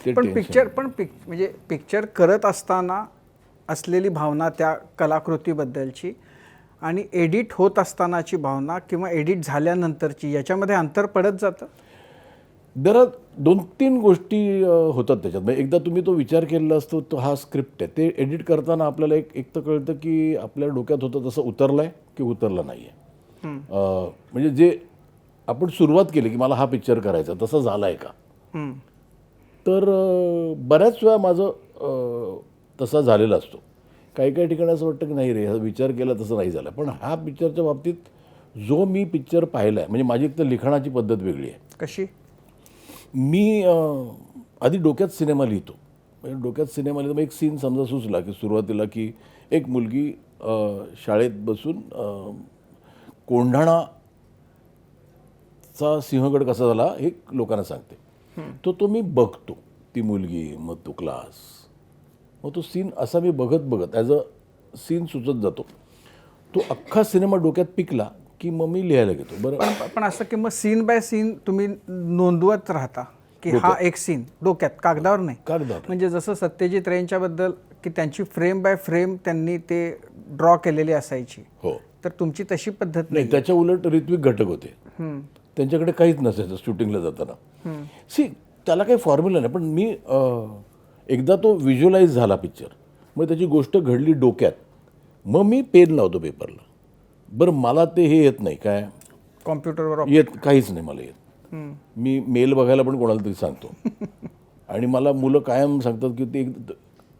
ते पण tension. Picture पण पिक म्हणजे पिक्चर करत असताना असलेली भावना त्या कलाकृतीबद्दलची आणि एडिट होत असतानाची भावना किंवा एडिट झाल्यानंतरची याच्यामध्ये अंतर पडत जातं? जरा दोन तीन गोष्टी अ, होतात त्याच्यात. म्हणजे एकदा तुम्ही तो विचार केलेला असतो तो हा स्क्रिप्ट आहे. ते एडिट करताना आपल्याला एक एक तर कळतं की आपल्या डोक्यात होतं तसं उतरलं आहे की उतरलं नाही आहे म्हणजे जे आपण सुरुवात केली की मला हा पिक्चर करायचा तसं झाला आहे का? हम्म. तर बऱ्याच वेळा माझं तसा झालेला असतो. काही काही ठिकाणी असं वाटतं की नाही रे हा विचार केला तसं नाही झालं. पण हा पिक्चरच्या बाबतीत जो मी पिक्चर पाहिला आहे म्हणजे माझी एक तर लिखाणाची पद्धत वेगळी आहे. कशी? मी आधी डोक्यात सिनेमा लिहितो. म्हणजे डोक्यात सिनेमा लिहितो. मग एक सीन समजा सुचला की सुरुवातीला की एक मुलगी शाळेत बसून कोंढाणाचा सिंहगड कसा झाला हे लोकांना सांगते. तो तो मी बघतो. ती मुलगी मग तो क्लास मग तो सीन असा मी बघत बघत ॲज अ सीन सुचत जातो. तो अख्खा सिनेमा डोक्यात पिकला की मग मी लिहायला घेतो. बरं. पण असं की मग सीन बाय सीन तुम्ही नोंदवत राहता की हा एक सीन डोक्यात कागदावर नाही. कागदावर. म्हणजे जसं सत्यजित रेंच्या बद्दल की त्यांची फ्रेम बाय फ्रेम त्यांनी ते ड्रॉ केलेली असायची. हो. तर तुमची तशी पद्धत नाही त्याच्या उलट ऋत्विक घटक होते. त्यांच्याकडे काहीच नसायचं शूटिंगला जाताना. सी त्याला काही फॉर्म्युला नाही पण मी एकदा तो व्हिज्युअलाइज झाला पिक्चर मग त्याची गोष्ट घडली डोक्यात. मग मी पेन लावतो पेपरला बरं मला ते हे येत नाही काय? कॉम्प्युटरवर येत काहीच नाही मला येत. मी मेल बघायला पण कोणाला तरी सांगतो. आणि मला मुलं कायम सांगतात की ते एक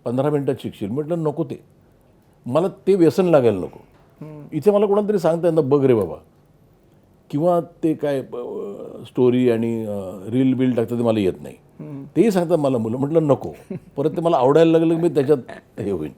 पंधरा मिनटात शिकशील. म्हटलं नको ते. मला ते व्यसन लागायला नको. इथे मला कोणाला तरी सांगता येतं बघ रे बाबा. किंवा ते काय स्टोरी आणि रील बिल टाकतात ते मला येत नाही. तेही सांगतात मला मुलं. म्हटलं नको. परत ते मला आवडायला लागलं की मी त्याच्यात हे होईल